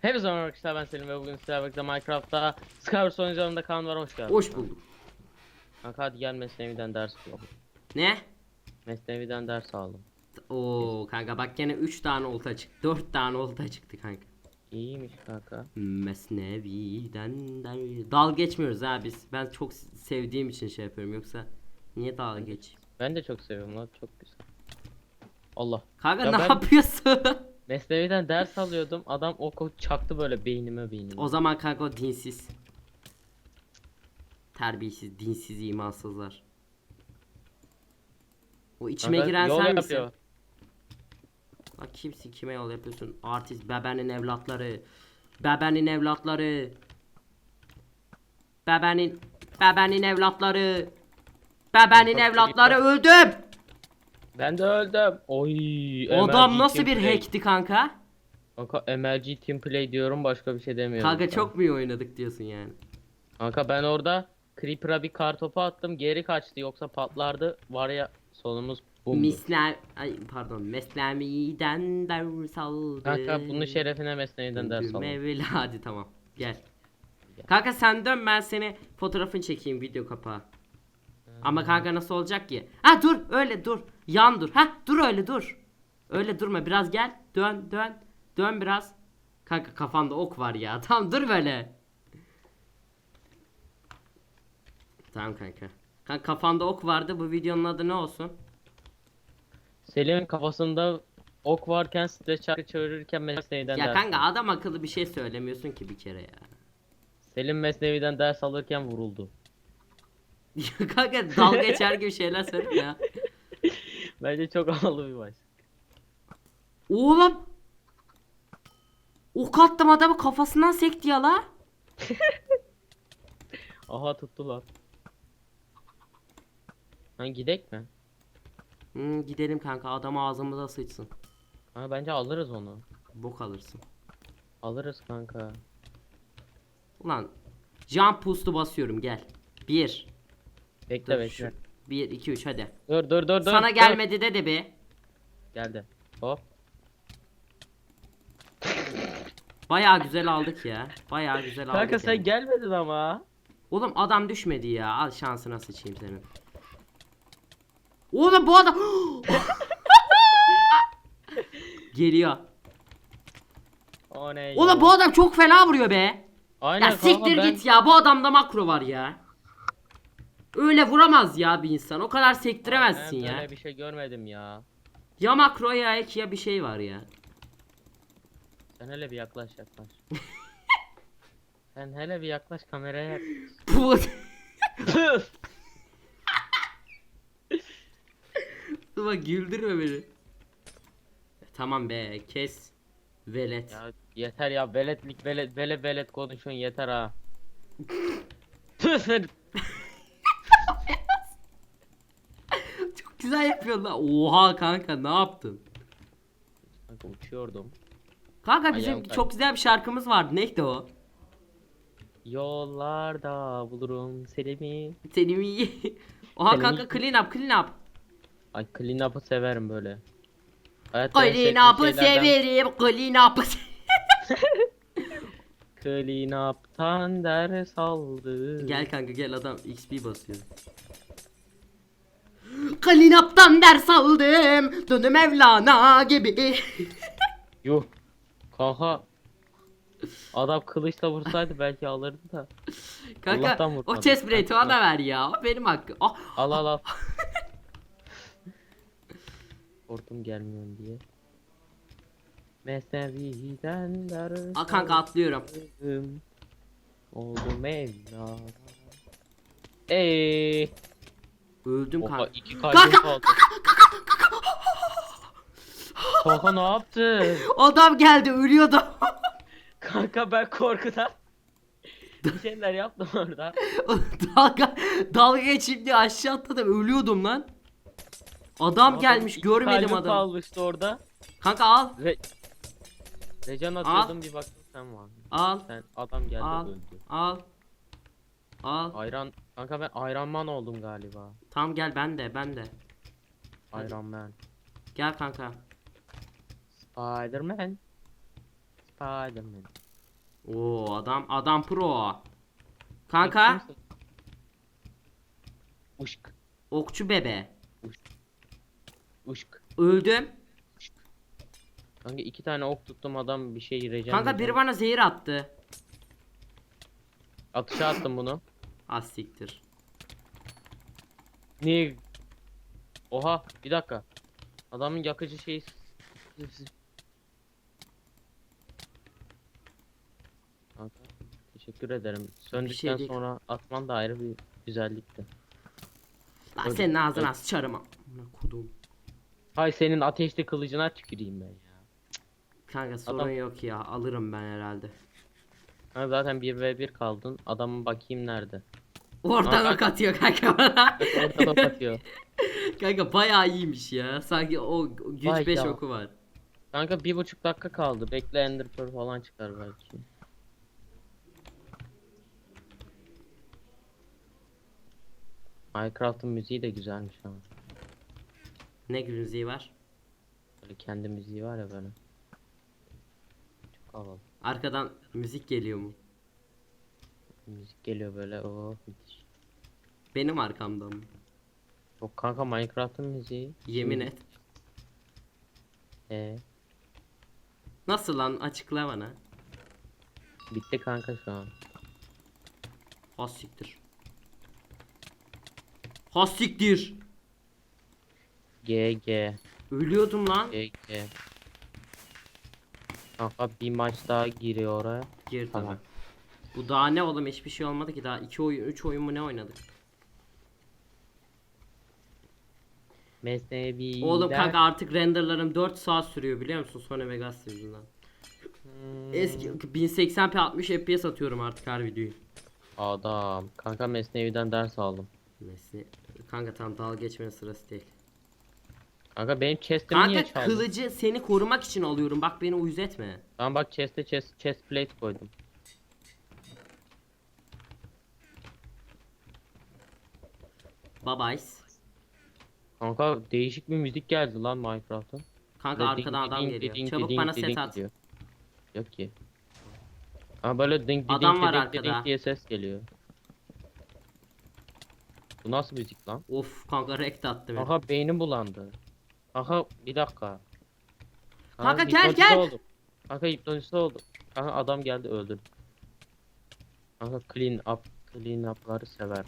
Hepinize merhaba arkadaşlar ben Selim ve bugün sizlerle birlikte Minecraft'ta Skyward oyuncularında Kaan var hoş geldin. Hoş bulduk. Kanka hadi gel Mesnevi'den ders alalım. Ne? Mesnevi'den ders aldım. Oo kanka bak gene 3 tane olta çıktı. 4 tane olta çıktı kanka. İyiymiş kanka. Mesnevi'den der. Dal geçmiyoruz ha biz. Ben çok sevdiğim için şey yapıyorum yoksa niye dalga geç? Ben de çok seviyorum lan çok güzel. Allah. Kanka Ya ne ben- yapıyorsun? Mesnevi'den ders alıyordum adam oku çaktı böyle beynime beynime. o zaman kanka o dinsiz. Terbiyesiz, dinsiz, imansızlar. O içime Kanka, giren yol sen misin? yapıyor. Bak kimsin kime yol yapıyorsun? Artist bebenin evlatları. Bebenin evlatları. Bebenin bebenin evlatları. Bebenin Kanka, evlatları öldüm. Ben de öldüm. Oy. O adam MLG nasıl team bir play. hackti kanka? Kanka MLG team play diyorum başka bir şey demiyorum. Kanka çok mu iyi oynadık diyorsun yani? Kanka ben orada Creeper'a bir kar topu attım geri kaçtı yoksa patlardı var ya sonumuz bumdu. Misler ay pardon Meslemiden ders aldı. Kanka bunun şerefine mesneğinden ders aldım. Mevla hadi tamam gel. Kanka sen dön ben seni fotoğrafını çekeyim video kapağı. Ama kanka nasıl olacak ki? Ha dur öyle dur. Yan dur. Ha dur öyle dur. Öyle durma biraz gel. Dön dön. Dön biraz. Kanka kafanda ok var ya. Tamam dur böyle. Tamam kanka. Kanka kafanda ok vardı. Bu videonun adı ne olsun? Selim'in kafasında ok varken stres çarkı çevirirken mesneğiden Ya ders kanka adam akıllı bir şey söylemiyorsun ki bir kere ya. Selim mesneviden ders alırken vuruldu. Ya kanka dalga geçer gibi şeyler söyleme ya. Bence çok havalı bir maç. Oğlum. Ok attım adamı kafasından sekti ya la. Aha tuttular. Ha gidek mi? Hmm, gidelim kanka adam ağzımıza sıçsın. Ha bence alırız onu. Bok alırsın. Alırız kanka. Ulan jump boost'u basıyorum gel. 1 Bekle bekle. 1 2 3 hadi. Dur dur dur dur. Sana dur. gelmedi de de bir. Geldi. Hop. Bayağı güzel aldık ya. Bayağı güzel aldık. Kanka sen yani. gelmedin ama. Oğlum adam düşmedi ya. Al şansına sıçayım senin. Oğlum bu adam Geliyor. O ne Oğlum ya? bu adam çok fena vuruyor be. Aynen Ya siktir ben- git ya bu adamda makro var ya. Öyle vuramaz ya bir insan. O kadar sektiremezsin Ben ya. böyle bir şey görmedim ya. Ya makro ya ek ya bir şey var ya. Sen hele bir yaklaş yaklaş. Sen hele bir yaklaş kameraya yaklaş. Bu Bak güldürme beni. Tamam be kes. Velet. ya yeter ya veletlik velet velet velet konuşun yeter ha. Tüh, sen- Çok güzel yapıyorsun lan. Oha kanka ne yaptın? Kanka uçuyordum. Kanka bizim Ayağım kaydı. çok güzel bir şarkımız vardı. Neydi o? Yollarda bulurum Selim'i. Seni iyi. Oha Seni kanka clean up clean up. Ay clean up'ı severim böyle. Hayatta en sevdiğim Clean up'ı şeylerden- severim. Clean up'ı se- Clean up'tan ders aldı. Gel kanka gel adam XP basıyor. Clean up'tan ders aldım. Döndüm Mevlana gibi. Yuh. Kanka. Adam kılıçla vursaydı belki alırdı da. kanka Allah'tan o vurmadım. chest plate'i ona ver ya. O benim hakkım. Ah. Al al al. Korktum gelmiyorum diye. Mesnevi'den ders Aa, kanka atlıyorum. aldım. Oldu Mevla. Eee. Öldüm Oha kanka. iki kalbim Kanka, kaldı. Kanka ne yaptı? Adam geldi ölüyordu. Kanka ben korkudan bir şeyler yaptım orada. dalga dalga geçeyim diye aşağı atladım ölüyordum lan. Adam gelmiş İki görmedim kalbim adamı. kalmıştı orada. Kanka al Re Recan atıyordum bir baktım sen var. al Sen adam geldi al öldü. al. Al. Ayran kanka ben Ayranman oldum galiba. Tamam gel ben de ben de. Iron Man. Gel kanka. Spider-Man. Spider-Man. Oo adam adam pro. Kanka Uşk. okçu bebe. Uşk. Öldüm. Kanka iki tane ok tuttum adam bir şey yiyeceğim. Kanka biri bana zehir attı. Atışa attım bunu. Az siktir. Niye? Oha bir dakika. Adamın yakıcı şeyi. Kanka teşekkür ederim. Söndükten değil. sonra atman da ayrı bir güzellikti. Lan Öyle- senin ağzına öyle. sıçarım. Amına kodum. Hay senin ateşli kılıcına tüküreyim ben ya. Kanka sorun Adam- yok ya. Alırım ben herhalde. Ha, zaten 1v1 kaldın. Adamın bakayım nerede. Oradan Aa, ok atıyor kanka bana. Ortada ok atıyor. kanka bayağı iyiymiş ya. Sanki o güç Vay 5 ya. oku var. Kanka bir buçuk dakika kaldı. Bekle Ender Pearl falan çıkar belki. Minecraft'ın müziği de güzelmiş ama. Ne müziği var? Böyle kendi müziği var ya böyle. Çok havalı. Arkadan müzik geliyor mu? Müzik geliyor böyle. Müthiş. Benim arkamdan mı? Yok kanka Minecraft'ın müziği. Yemin et. Ee, Nasıl lan açıkla bana. bitti kanka şu an. Has siktir. Has siktir. G G Ölüyordum lan. G G. Kanka bir maç daha giriyor oraya. Gir tabii. Tamam. Bu daha ne oğlum hiçbir şey olmadı ki daha 2 oyun 3 oyun mu ne oynadık? Mesnevi. Oğlum kanka artık renderlarım 4 saat sürüyor biliyor musun Sony Vegas yüzünden. Hmm. Eski 1080p 60 FPS atıyorum artık her videoyu. Adam. Kanka Mesnevi'den ders aldım. Messi. Kanka tam dalga geçmenin sırası değil. Kanka benim chest'imi niye Kanka çaldın? kılıcı seni korumak için alıyorum. Bak beni uyuz etme. Tamam bak chest'e chest, chest plate koydum. Bye bye. Kanka değişik bir müzik geldi lan Minecraft'ın. Kanka Böyle arkadan ding adam ding geliyor. ding Çabuk ding bana ding set at. gidiyor. Yok ki. Ama böyle ding ding Adam ding var ding arkada. ding diye ses geliyor. Bu nasıl müzik lan? Of kanka rekt attı beni. Kanka beynim bulandı. Kanka bir dakika. Kanka gel, gel. Oldum. Kanka hipnotize oldum. Kanka adam geldi öldürdüm. Kanka clean up, clean up'ları sever.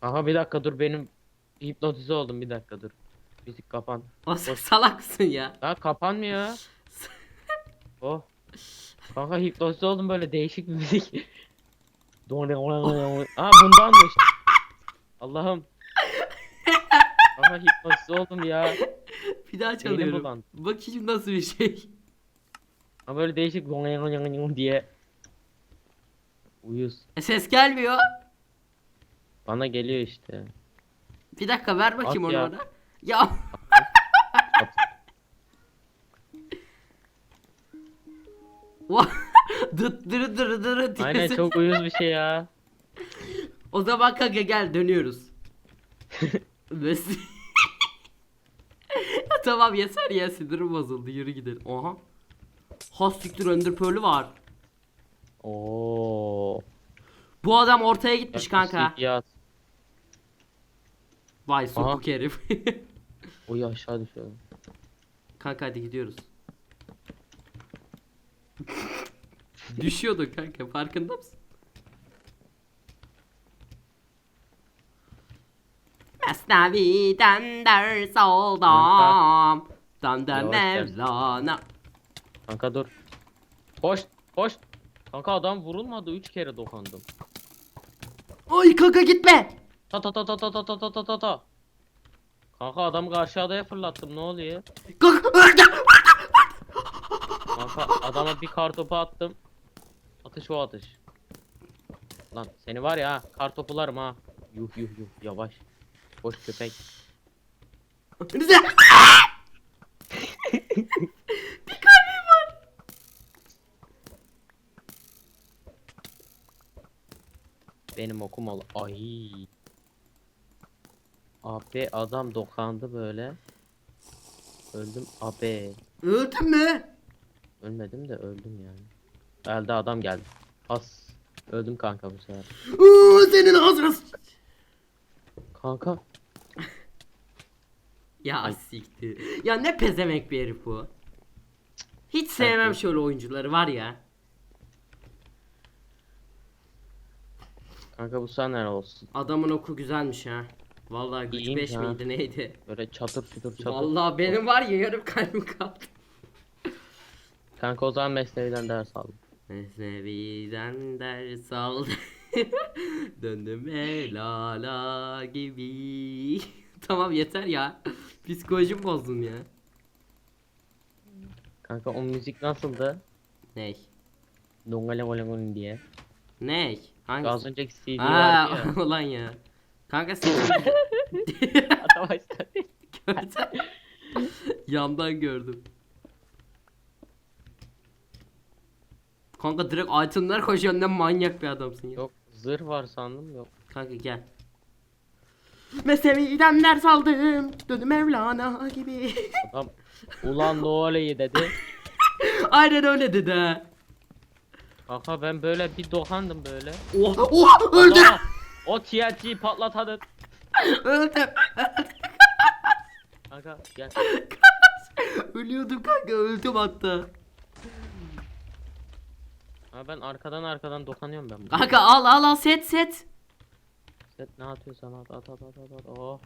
Kanka bir dakika dur benim hipnotize oldum bir dakika dur. Müzik kapan. O sen salak mısın ya? Ya kapanmıyor. oh. Kanka hipnotize oldum böyle değişik bir müzik. Aa bundanmış. Allah'ım. Kanka hipnotize oldum ya. Bir daha çalıyorum. bulandı. Bakayım nasıl bir şey. Ama böyle değişik diye. Uyuz. E, ses gelmiyor. Bana geliyor işte. Bir dakika ver bakayım At onu ya. bana. Ya. Va- Dıt dırı dırı dırı diye Aynen ses- çok uyuz bir şey ya. O zaman kanka gel dönüyoruz. Messi. tamam yeter ya sinirim bozuldu yürü gidelim. Oha. Has siktir Ender Pearl'ü var. Oo. Bu adam ortaya gitmiş kanka. Yat. Vay Aha. sokuk herif. Uy aşağı düşüyor. kanka hadi gidiyoruz. Düşüyordun kanka farkında mısın? Mesnevi'den ders aldım. Döndüm Yavaş gel. Mevlana. Kanka dur. Koş. Koş. Kanka adam vurulmadı 3 kere dokandım. Ay kanka gitme. Ta ta ta ta ta ta ta ta ta ta ta. Kanka adamı karşı adaya fırlattım ne oluyor? Öldü. Kanka adama bir kartopu attım. Atış o atış. Lan seni var ya ha, kartopularım ha. Yuh yuh yuh yavaş. Boş köpek. Önünüze. bir kalbim var. Benim okum ol. Ay. Abi adam dokandı böyle. Öldüm abi. Öldün mü? Ölmedim de öldüm yani. Elde adam geldi. As. Öldüm kanka bu sefer. Uuu senin ağzına Kanka. Ya Ay. siktir. Ya ne pezemek bir herif bu. Hiç sevmem şöyle oyuncuları var ya. Kanka bu nere olsun? Adamın oku güzelmiş ha. Vallahi güç İyiymiş 5 ha. miydi neydi? Böyle çatır çutur çatır. Vallahi benim var ya yarım kalbim kaldı. Kanka o zaman mesleğinden ders aldım. Mesnevi'den ders aldı. Döndüm elala gibi. tamam yeter ya. Psikolojim bozdun ya. Kanka o müzik nasıldı? Ney? Dongale Volegon diye. Ney? Hangisi? Az önceki CD Aa, vardı ya. ulan ya. Kanka sen Adam açtı. gördün. Yandan gördüm. Kanka direkt itemler koşuyor ne manyak bir adamsın ya. Yok zırh var sandım yok. Kanka gel. Mesnevi'den ders aldım. Döndüm Mevlana gibi. Adam ulan oluyor dedi. Aynen öyle dedi. ha. Kanka ben böyle bir dokandım böyle. Oha, oha öldü. Aa, o TNT'yi patlatadın. Öldüm. Kanka gel. Ölüyordum kanka öldüm hatta. Ha ben arkadan arkadan dokanıyorum ben. bunu. Kanka al al al set set. Sen ne atıyorsan at at at at at. Oh.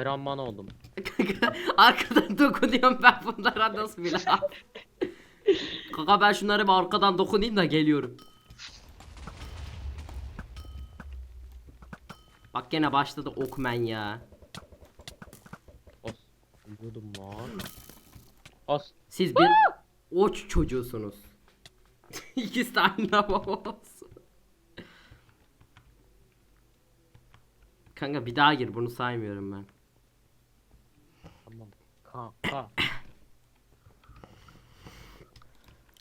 Iron Man oldum. Kanka arkadan dokunuyorum ben bunlara nasıl bile. Kanka ben şunları bir arkadan dokunayım da geliyorum. Bak gene başladı okmen ya. Os. Vücudum var. Os. Siz bir oç çocuğusunuz. Aynı ama olsun. Kanka bir daha gir bunu saymıyorum ben. Tamam. Kanka.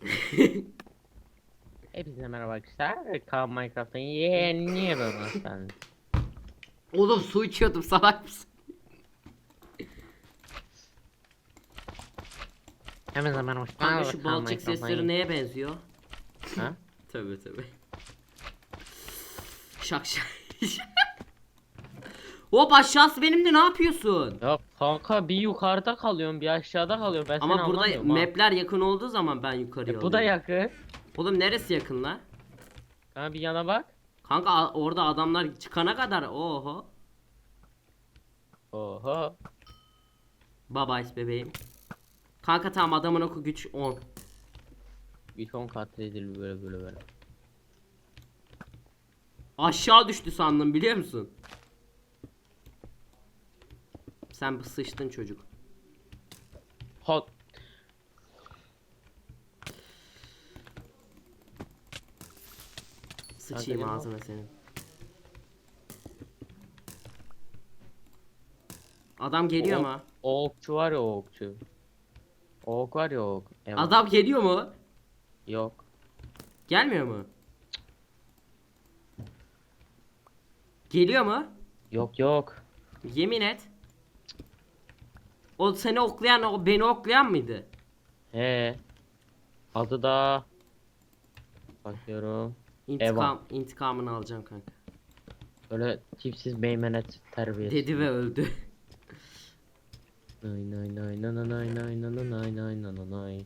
Hepinize merhaba arkadaşlar. Kaan Minecraft'ın yeni bölümü ben. Oğlum su içiyordum salak mısın? Hepinize merhaba Kanka şu balçık sesleri neye benziyor? Ha? Tövbe tövbe. Şak şak. Hop aşağısı benim de ne yapıyorsun? Ya kanka bir yukarıda kalıyorum bir aşağıda kalıyorum ben seni Ama burada anlamıyorum ha. mapler yakın olduğu zaman ben yukarıya E, bu da alıyorum. yakın. Oğlum neresi yakın la? Kanka bir yana bak. Kanka a- orada adamlar çıkana kadar oho. Oho. Bye bye bebeğim. Kanka tamam adamın oku güç 10. Bir ton katil edildi böyle böyle böyle. Aşağı düştü sandım biliyor musun? Sen sıçtın çocuk. Hot. Sıçayım Kanka, ağzına senin. Adam geliyor O- mu? O okçu var ya o okçu. O ok var ya o ok. Evet. Adam geliyor mu? Yok. Gelmiyor mu? Geliyor mu? Yok yok. Yemin et. O seni oklayan, o beni oklayan mıydı? He. Adı da Bakıyorum. İntikam, intikamını alacağım kanka. Böyle tipsiz meymenet terbiyesi. Dedi ve öldü. Nay nay nay nay nay nay nay nay nay nay nay nay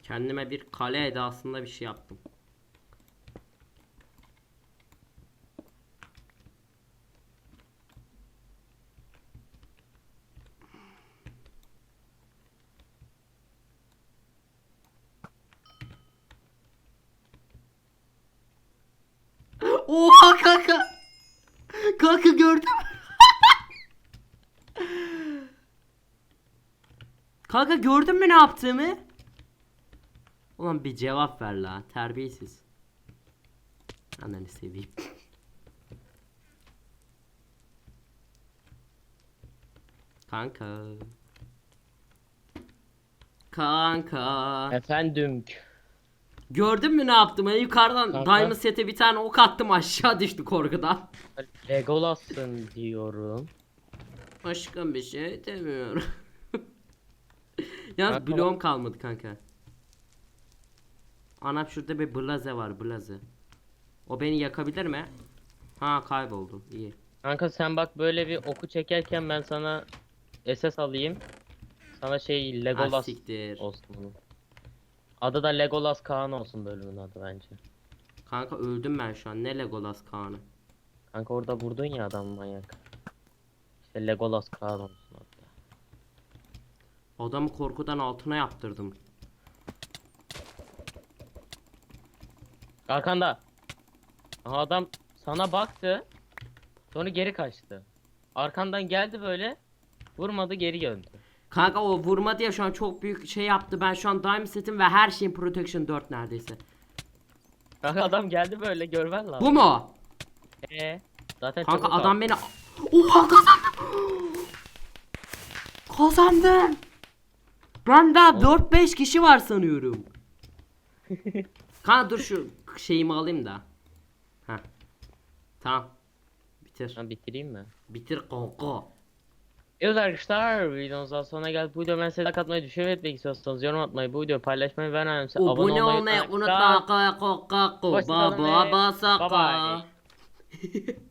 Kendime bir kale edasında bir şey yaptım. Oha kanka. Kanka gördüm. Kanka gördün mü ne yaptığımı? Ulan bir cevap ver la terbiyesiz. Ananı seveyim. Kanka. Kanka. Efendim. Gördün mü ne yaptığımı? Yukarıdan Kanka. Diamond Set'e bir tane ok attım aşağı düştü korkudan. Legolas'ın diyorum. Başka bir şey demiyorum. Yalnız Kanka bloğum kalmadı kanka. Anam şurada bir blaze var blaze. O beni yakabilir mi? Ha kayboldum. İyi. Kanka sen bak böyle bir oku çekerken ben sana SS alayım. Sana şey Legolas siktir. olsun bunun. Adı da Legolas Kaan olsun bölümün adı bence. Kanka öldüm ben şu an. Ne Legolas Kaan'ı? Kanka orada vurdun ya adam manyak. İşte Legolas Kaan olsun adı. Adamı korkudan altına yaptırdım. Arkanda. Aha adam sana baktı. Sonra geri kaçtı. Arkandan geldi böyle. Vurmadı geri döndü. Kanka o vurma diye şu an çok büyük şey yaptı. Ben şu an Diamond Set'im ve her şeyin Protection 4 neredeyse. Kanka adam geldi böyle görmen lazım. Bu mu? Ee, zaten Kanka çabuk adam al. beni... Oha kazandım. Kazandım. Ben daha 4-5 kişi var sanıyorum. Kanka dur şu şeyimi alayım da. Heh. Tamam. Bitir. Ben bitireyim mi? Bitir kanka. Evet arkadaşlar videomuz daha sonuna geldik. Bu videoya ben size like atmayı, düşün etmek istiyorsanız yorum atmayı, bu videoyu paylaşmayı ve önemlisi Abone olmayı unutma. Kanka kanka. Hoşçakalın Baba ve basaka. bye bye.